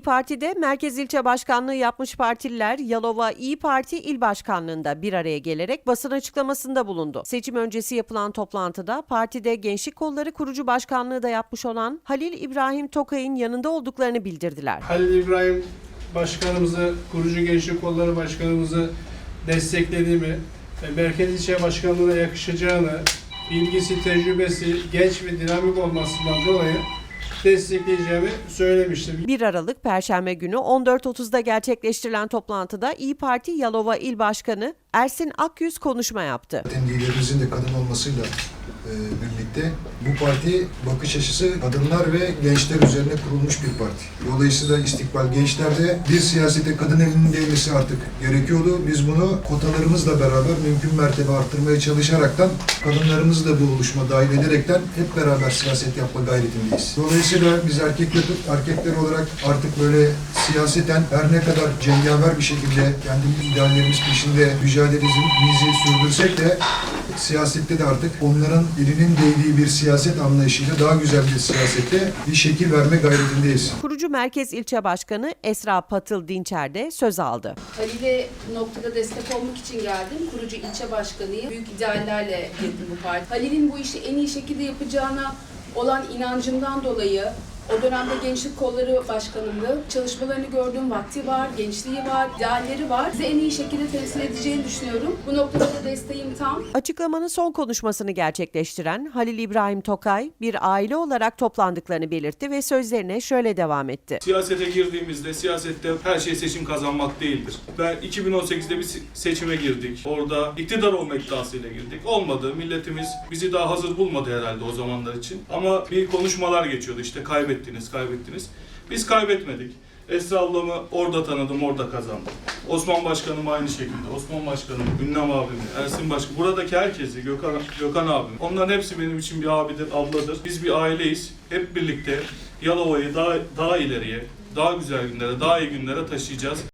Parti'de Merkez İlçe Başkanlığı yapmış partililer Yalova İyi Parti İl Başkanlığı'nda bir araya gelerek basın açıklamasında bulundu. Seçim öncesi yapılan toplantıda partide Gençlik Kolları Kurucu Başkanlığı da yapmış olan Halil İbrahim Tokay'ın yanında olduklarını bildirdiler. Halil İbrahim Başkanımızı, kurucu gençlik kolları başkanımızı desteklediğimi Merkez İlçe Başkanlığı'na yakışacağını, bilgisi, tecrübesi, genç ve dinamik olmasından dolayı destekleyeceğimi söylemiştim. 1 Aralık Perşembe günü 14.30'da gerçekleştirilen toplantıda İyi Parti Yalova İl Başkanı Ersin Akyüz konuşma yaptı. Liderimizin de kadın olmasıyla birlikte bu parti bakış açısı kadınlar ve gençler üzerine kurulmuş bir parti. Dolayısıyla istikbal gençlerde bir siyasete kadın elinin değmesi artık gerekiyordu. Biz bunu kotalarımızla beraber mümkün mertebe arttırmaya çalışaraktan kadınlarımızı da bu oluşuma dahil ederekten hep beraber siyaset yapma gayretindeyiz. Dolayısıyla biz erkekler, erkekler olarak artık böyle siyaseten her ne kadar cengaver bir şekilde kendi ideallerimiz peşinde mücadelemizi sürdürsek de siyasette de artık onların elinin değdiği bir siyaset anlayışıyla daha güzel bir siyasette bir şekil verme gayretindeyiz. Kurucu Merkez İlçe Başkanı Esra Patıl Dinçer de söz aldı. Halil'e noktada destek olmak için geldim. Kurucu ilçe başkanıyım. Büyük ideallerle girdim bu parti. Halil'in bu işi en iyi şekilde yapacağına olan inancımdan dolayı o dönemde Gençlik Kolları Başkanımdı. Çalışmalarını gördüğüm vakti var, gençliği var, idealleri var. Bizi en iyi şekilde temsil edeceğini düşünüyorum. Bu noktada da desteğim tam. Açıklamanın son konuşmasını gerçekleştiren Halil İbrahim Tokay bir aile olarak toplandıklarını belirtti ve sözlerine şöyle devam etti. Siyasete girdiğimizde siyasette her şey seçim kazanmak değildir. Ben 2018'de bir se- seçime girdik. Orada iktidar olma iddiasıyla girdik. Olmadı. Milletimiz bizi daha hazır bulmadı herhalde o zamanlar için. Ama bir konuşmalar geçiyordu işte kaybettiniz, kaybettiniz. Biz kaybetmedik. Esra ablamı orada tanıdım, orada kazandım. Osman Başkanım aynı şekilde. Osman Başkanım, Ünlem abimi, Ersin Başkanım. Buradaki herkesi, Gökhan, Gökhan abim. Onların hepsi benim için bir abidir, abladır. Biz bir aileyiz. Hep birlikte Yalova'yı daha, daha ileriye, daha güzel günlere, daha iyi günlere taşıyacağız.